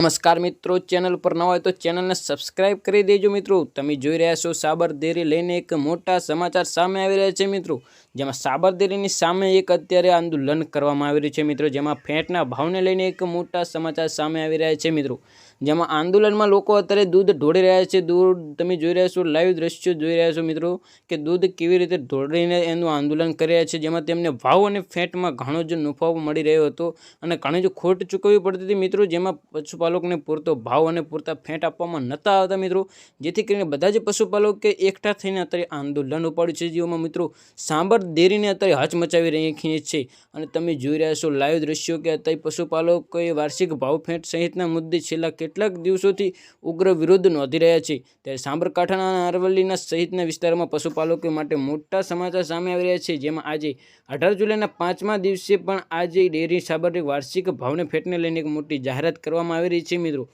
નમસ્કાર મિત્રો, ચેનલ પર નવા હોય તો ચેનલને સબસ્ક્રાઇબ કરી દેજો મિત્રો. તમે જોઈ રહ્યા છો સાબરદેરી લઈને એક મોટા સમાચાર સામે આવી રહ્યા છે મિત્રો. જેમાં સાબરદેરીની સામે એક અત્યારે આંદોલન કરવામાં આવી રહ્યું છે મિત્રો. જેમાં ફેંટના ભાવને લઈને એક મોટા સમાચાર સામે આવી રહ્યા છે મિત્રો. જેમાં આંદોલનમાં લોકો અત્યારે દૂધ ઢોળી રહ્યા છે. દૂધ તમે જોઈ રહ્યા છો, લાઈવ દ્રશ્યો જોઈ રહ્યા છો મિત્રો, કે દૂધ કેવી રીતે ઢોળીને એનું આંદોલન કરી રહ્યા છે. જેમાં તેમને ભાવ અને ફેંટમાં ઘણો જ નફો મળી રહ્યો હતો અને ઘણી જ ખોટ ચૂકવવી પડતી હતી મિત્રો, જેમાં પશુપાલકોને પૂરતો ભાવ અને પૂરતા ફેંટ આપવામાં નહોતા આવતા મિત્રો. જેથી કરીને બધા જ પશુપાલકે એકઠા થઈને અત્યારે આંદોલન ઉપાડ્યું છે. જેઓમાં મિત્રો, સાંભર દેરીને અત્યારે હચમચાવી રહી છે અને તમે જોઈ રહ્યા છો લાઈવ દ્રશ્યો કે અત્યારે પશુપાલકોએ વાર્ષિક ભાવ ફેંટ સહિતના મુદ્દે છેલ્લા કેટલાક દિવસોથી ઉગ્ર વિરોધ નોંધી રહ્યા છે. ત્યારે સાબરકાંઠાના અરવલ્લીના સહિતના વિસ્તારોમાં પશુપાલકો માટે મોટા સમાચાર સામે આવી રહ્યા છે, જેમાં આજે અઢાર જુલાઈના પાંચમા દિવસે પણ આજે ડેરી સાબરની વાર્ષિક ભાવને ફેટને લઈને એક મોટી જાહેરાત કરવામાં આવી રહી છે, મિત્રો.